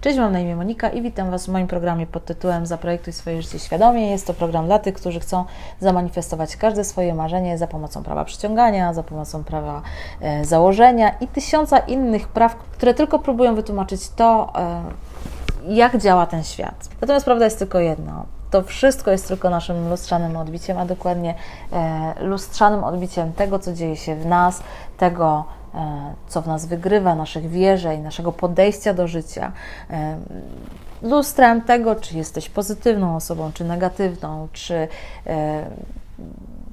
Cześć, mam na imię Monika i witam Was w moim programie pod tytułem Zaprojektuj swoje życie świadomie. Jest to program dla tych, którzy chcą zamanifestować każde swoje marzenie za pomocą prawa przyciągania, za pomocą prawa e, założenia i tysiąca innych praw, które tylko próbują wytłumaczyć to, e, jak działa ten świat. Natomiast prawda jest tylko jedna. To wszystko jest tylko naszym lustrzanym odbiciem, a dokładnie e, lustrzanym odbiciem tego, co dzieje się w nas, tego, co w nas wygrywa, naszych wierzeń, naszego podejścia do życia. E, lustrem tego, czy jesteś pozytywną osobą, czy negatywną, czy, e,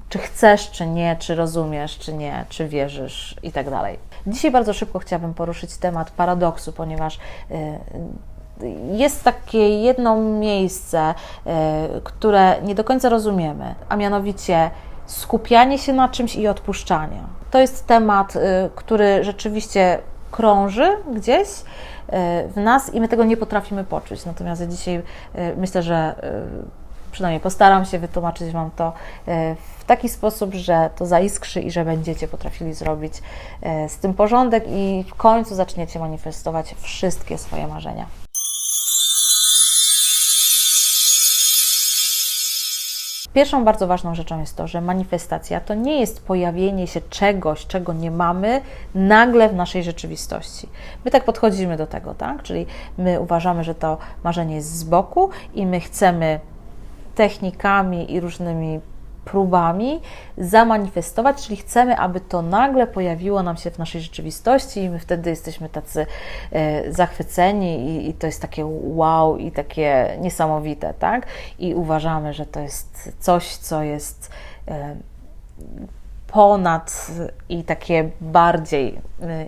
czy chcesz, czy nie, czy rozumiesz, czy nie, czy wierzysz i tak dalej. Dzisiaj bardzo szybko chciałabym poruszyć temat paradoksu, ponieważ e, jest takie jedno miejsce, które nie do końca rozumiemy, a mianowicie skupianie się na czymś i odpuszczanie. To jest temat, y, który rzeczywiście krąży gdzieś y, w nas i my tego nie potrafimy poczuć. Natomiast ja dzisiaj myślę, że przynajmniej postaram się wytłumaczyć Wam to w taki sposób, że to zaiskrzy i że będziecie potrafili zrobić z tym porządek i w końcu zaczniecie manifestować wszystkie swoje marzenia. Pierwszą bardzo ważną rzeczą jest to, że manifestacja to nie jest pojawienie się czegoś, czego nie mamy nagle w naszej rzeczywistości. My tak podchodzimy do tego, tak? Czyli my uważamy, że to marzenie jest z boku i my chcemy technikami i różnymi próbami zamanifestować, czyli chcemy, aby to nagle pojawiło nam się w naszej rzeczywistości i my wtedy jesteśmy tacy e, zachwyceni i, i to jest takie wow i takie niesamowite, tak? I uważamy, że to jest coś, co jest e, ponad i takie bardziej e,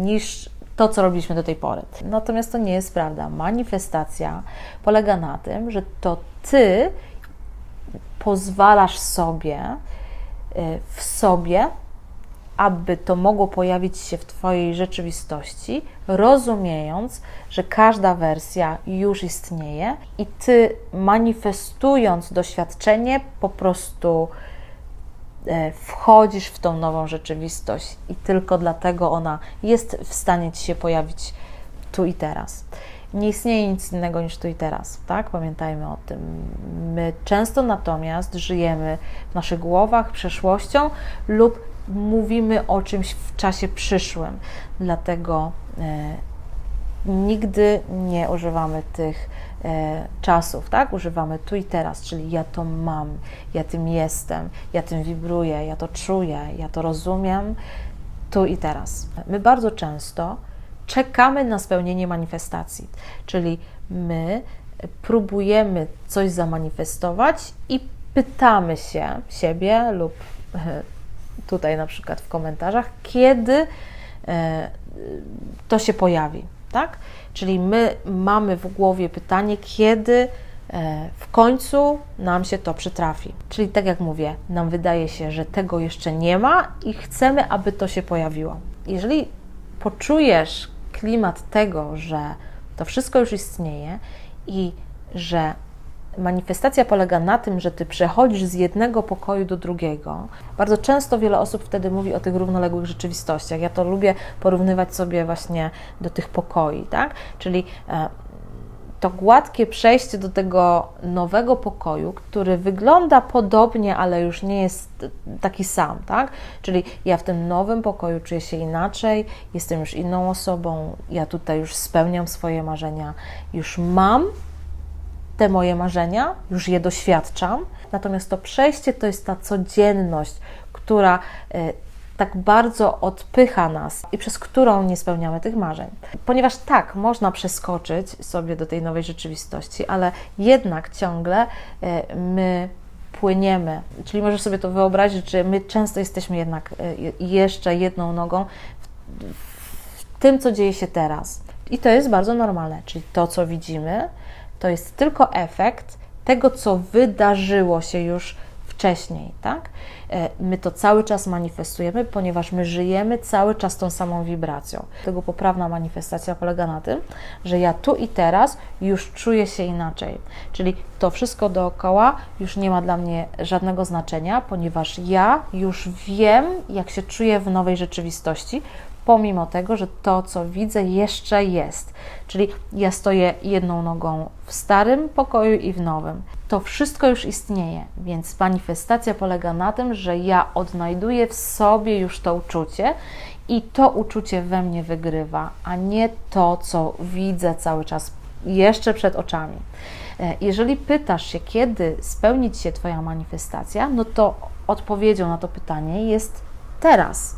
niż to, co robiliśmy do tej pory. Natomiast to nie jest prawda. Manifestacja polega na tym, że to ty pozwalasz sobie y, w sobie, aby to mogło pojawić się w Twojej rzeczywistości, rozumiejąc, że każda wersja już istnieje i Ty manifestując doświadczenie, po prostu y, wchodzisz w tą nową rzeczywistość i tylko dlatego ona jest w stanie Ci się pojawić tu i teraz nie istnieje nic innego niż tu i teraz, tak? Pamiętajmy o tym. My często natomiast żyjemy w naszych głowach przeszłością lub mówimy o czymś w czasie przyszłym. Dlatego e, nigdy nie używamy tych e, czasów, tak? Używamy tu i teraz, czyli ja to mam, ja tym jestem, ja tym wibruję, ja to czuję, ja to rozumiem tu i teraz. My bardzo często czekamy na spełnienie manifestacji, czyli my próbujemy coś zamanifestować i pytamy się siebie lub tutaj na przykład w komentarzach, kiedy e, to się pojawi, tak? Czyli my mamy w głowie pytanie, kiedy e, w końcu nam się to przytrafi. Czyli tak jak mówię, nam wydaje się, że tego jeszcze nie ma i chcemy, aby to się pojawiło. Jeżeli poczujesz klimat tego, że to wszystko już istnieje i że manifestacja polega na tym, że ty przechodzisz z jednego pokoju do drugiego. Bardzo często wiele osób wtedy mówi o tych równoległych rzeczywistościach. Ja to lubię porównywać sobie właśnie do tych pokoi, tak? Czyli e, to gładkie przejście do tego nowego pokoju, który wygląda podobnie, ale już nie jest taki sam, tak? Czyli ja w tym nowym pokoju czuję się inaczej, jestem już inną osobą, ja tutaj już spełniam swoje marzenia, już mam te moje marzenia, już je doświadczam. Natomiast to przejście to jest ta codzienność, która e, tak bardzo odpycha nas i przez którą nie spełniamy tych marzeń. Ponieważ tak, można przeskoczyć sobie do tej nowej rzeczywistości, ale jednak ciągle e, my płyniemy. Czyli możesz sobie to wyobrazić, że my często jesteśmy jednak e, jeszcze jedną nogą w, w tym, co dzieje się teraz. I to jest bardzo normalne, czyli to, co widzimy, to jest tylko efekt tego, co wydarzyło się już wcześniej, tak? E, my to cały czas manifestujemy, ponieważ my żyjemy cały czas tą samą wibracją. Tego poprawna manifestacja polega na tym, że ja tu i teraz już czuję się inaczej. Czyli to wszystko dookoła już nie ma dla mnie żadnego znaczenia, ponieważ ja już wiem, jak się czuję w nowej rzeczywistości, pomimo tego, że to, co widzę, jeszcze jest. Czyli ja stoję jedną nogą w starym pokoju i w nowym. To wszystko już istnieje, więc manifestacja polega na tym, że ja odnajduję w sobie już to uczucie i to uczucie we mnie wygrywa, a nie to, co widzę cały czas jeszcze przed oczami. E, jeżeli pytasz się, kiedy spełnić się Twoja manifestacja, no to odpowiedzią na to pytanie jest teraz,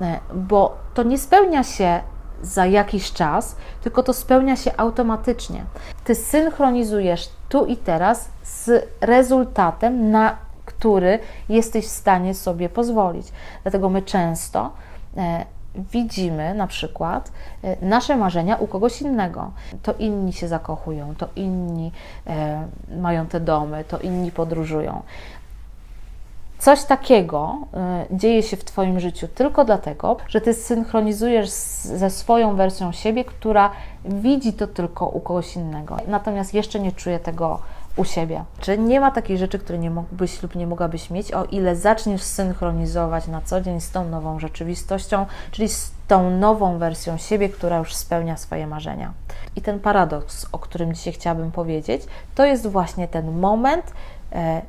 e, bo to nie spełnia się za jakiś czas, tylko to spełnia się automatycznie. Ty synchronizujesz tu i teraz z rezultatem, na który jesteś w stanie sobie pozwolić. Dlatego my często e, widzimy na przykład e, nasze marzenia u kogoś innego. To inni się zakochują, to inni e, mają te domy, to inni podróżują. Coś takiego y, dzieje się w Twoim życiu tylko dlatego, że Ty synchronizujesz ze swoją wersją siebie, która widzi to tylko u kogoś innego, natomiast jeszcze nie czuje tego u siebie. Czy nie ma takiej rzeczy, której nie mógłbyś lub nie mogłabyś mieć, o ile zaczniesz synchronizować na co dzień z tą nową rzeczywistością, czyli z tą nową wersją siebie, która już spełnia swoje marzenia. I ten paradoks, o którym dzisiaj chciałabym powiedzieć, to jest właśnie ten moment, e,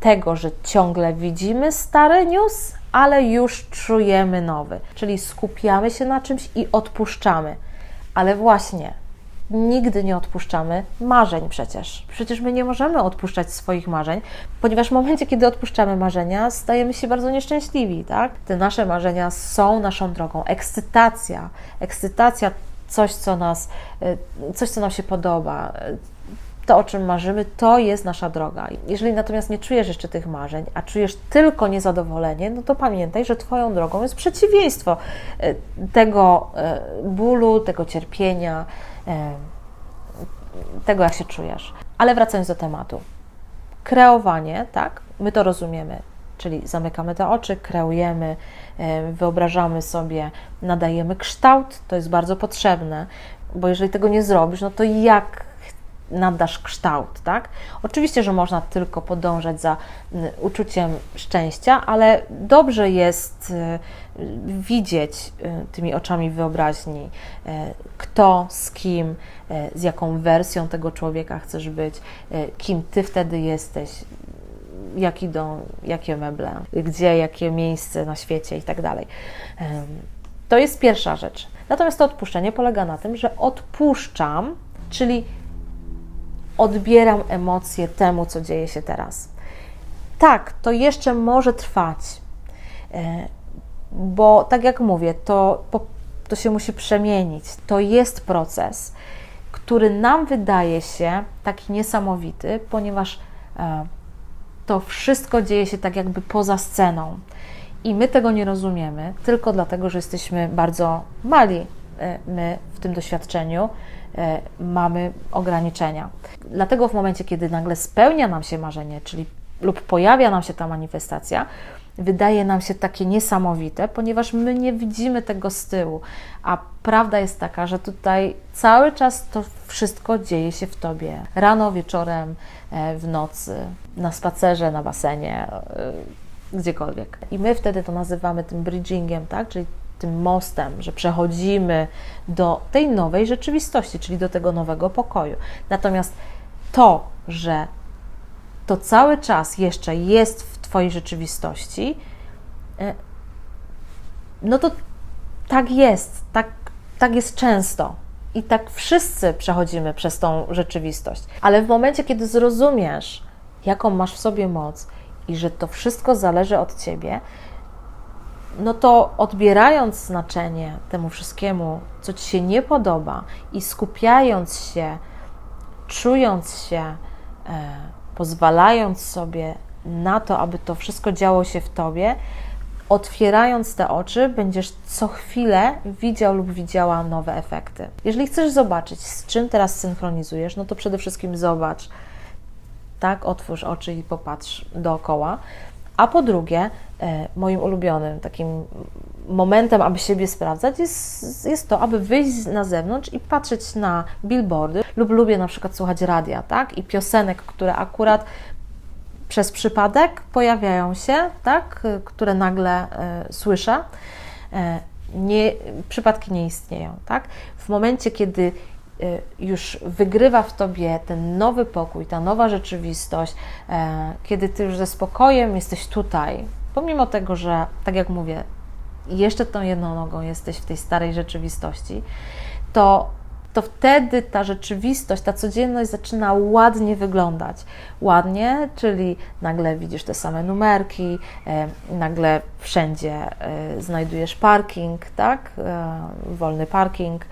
tego, że ciągle widzimy stary news, ale już czujemy nowy. Czyli skupiamy się na czymś i odpuszczamy. Ale właśnie, nigdy nie odpuszczamy marzeń przecież. Przecież my nie możemy odpuszczać swoich marzeń, ponieważ w momencie, kiedy odpuszczamy marzenia, stajemy się bardzo nieszczęśliwi, tak? Te nasze marzenia są naszą drogą. Ekscytacja, ekscytacja, coś, co nas, y, coś, co nam się podoba, to, o czym marzymy, to jest nasza droga. Jeżeli natomiast nie czujesz jeszcze tych marzeń, a czujesz tylko niezadowolenie, no to pamiętaj, że Twoją drogą jest przeciwieństwo e, tego e, bólu, tego cierpienia, e, tego, jak się czujesz. Ale wracając do tematu. Kreowanie, tak, my to rozumiemy, czyli zamykamy te oczy, kreujemy, wyobrażamy sobie, nadajemy kształt, to jest bardzo potrzebne, bo jeżeli tego nie zrobisz, no to jak nadasz kształt, tak? Oczywiście, że można tylko podążać za mm, uczuciem szczęścia, ale dobrze jest y, widzieć y, tymi oczami wyobraźni, y, kto z kim, z jaką wersją tego człowieka chcesz być, kim ty wtedy jesteś, jak idą, jakie meble, gdzie, jakie miejsce na świecie i tak dalej. To jest pierwsza rzecz. Natomiast to odpuszczenie polega na tym, że odpuszczam, czyli odbieram emocje temu, co dzieje się teraz. Tak, to jeszcze może trwać, e, bo tak jak mówię, to, to się musi przemienić. To jest proces, który nam wydaje się taki niesamowity, ponieważ e, to wszystko dzieje się tak jakby poza sceną. I my tego nie rozumiemy, tylko dlatego, że jesteśmy bardzo mali e, my w tym doświadczeniu, mamy ograniczenia. Dlatego w momencie, kiedy nagle spełnia nam się marzenie, czyli lub pojawia nam się ta manifestacja, wydaje nam się takie niesamowite, ponieważ my nie widzimy tego z tyłu. A prawda jest taka, że tutaj cały czas to wszystko dzieje się w tobie. Rano, wieczorem, e, w nocy, na spacerze, na basenie, e, gdziekolwiek. I my wtedy to nazywamy tym bridgingiem, tak? Czyli tym mostem, że przechodzimy do tej nowej rzeczywistości, czyli do tego nowego pokoju. Natomiast to, że to cały czas jeszcze jest w Twojej rzeczywistości, e, no to tak jest, tak, tak jest często. I tak wszyscy przechodzimy przez tą rzeczywistość. Ale w momencie, kiedy zrozumiesz, jaką masz w sobie moc i że to wszystko zależy od Ciebie, no to odbierając znaczenie temu wszystkiemu, co ci się nie podoba i skupiając się, czując się, e, pozwalając sobie na to, aby to wszystko działo się w tobie, otwierając te oczy, będziesz co chwilę widział lub widziała nowe efekty. Jeżeli chcesz zobaczyć, z czym teraz synchronizujesz, no to przede wszystkim zobacz, tak, otwórz oczy i popatrz dookoła. A po drugie, e, moim ulubionym takim momentem, aby siebie sprawdzać, jest, jest to, aby wyjść na zewnątrz i patrzeć na billboardy, lub lubię na przykład słuchać radia, tak? I piosenek, które akurat przez przypadek pojawiają się, tak? Które nagle y, słyszę. e, nie, przypadki nie istnieją, tak? W momencie, kiedy e, już wygrywa w tobie ten nowy pokój, ta nowa rzeczywistość, e, kiedy ty już ze spokojem jesteś tutaj, pomimo tego, że tak jak mówię, jeszcze tą jedną nogą jesteś w tej starej rzeczywistości, to, to wtedy ta rzeczywistość, ta codzienność zaczyna ładnie wyglądać. Ładnie, czyli nagle widzisz te same numerki, e, nagle wszędzie e, znajdujesz parking, tak? Wolny parking.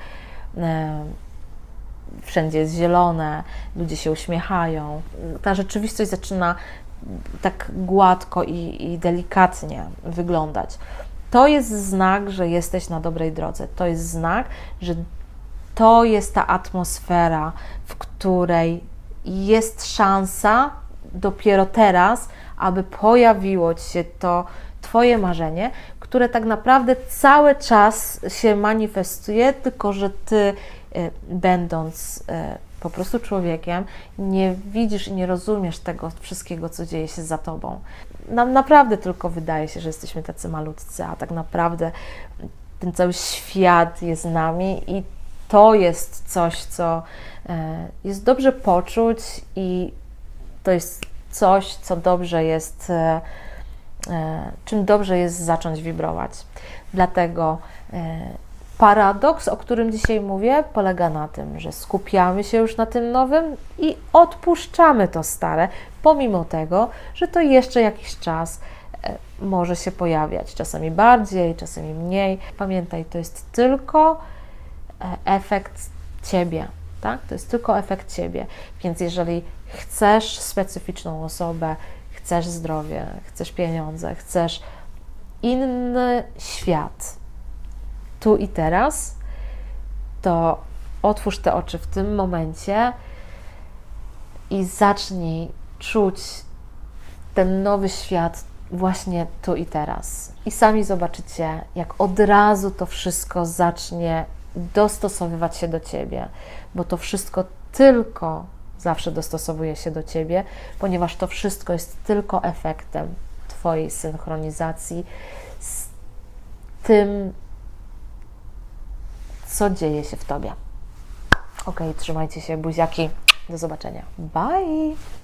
Wszędzie jest zielone, ludzie się uśmiechają. Ta rzeczywistość zaczyna tak gładko i, i delikatnie wyglądać. To jest znak, że jesteś na dobrej drodze. To jest znak, że to jest ta atmosfera, w której jest szansa dopiero teraz, aby pojawiło ci się to Twoje marzenie, które tak naprawdę cały czas się manifestuje, tylko że Ty, będąc e, po prostu człowiekiem, nie widzisz i nie rozumiesz tego wszystkiego, co dzieje się za Tobą. Nam naprawdę tylko wydaje się, że jesteśmy tacy malutcy, a tak naprawdę ten cały świat jest z nami i to jest coś, co e, jest dobrze poczuć i to jest coś, co dobrze jest, e, e, czym dobrze jest zacząć wibrować. Dlatego paradoks, o którym dzisiaj mówię, polega na tym, że skupiamy się już na tym nowym i odpuszczamy to stare, pomimo tego, że to jeszcze jakiś czas może się pojawiać, czasami bardziej, czasami mniej. Pamiętaj, to jest tylko efekt Ciebie, tak? To jest tylko efekt Ciebie. Więc jeżeli chcesz specyficzną osobę, chcesz zdrowie, chcesz pieniądze, chcesz inny świat tu i teraz, to otwórz te oczy w tym momencie i zacznij czuć ten nowy świat właśnie tu i teraz. I sami zobaczycie, jak od razu to wszystko zacznie dostosowywać się do ciebie, bo to wszystko tylko zawsze dostosowuje się do ciebie, ponieważ to wszystko jest tylko efektem Twojej synchronizacji z tym, co dzieje się w Tobie. Ok, trzymajcie się, buziaki. Do zobaczenia. Bye!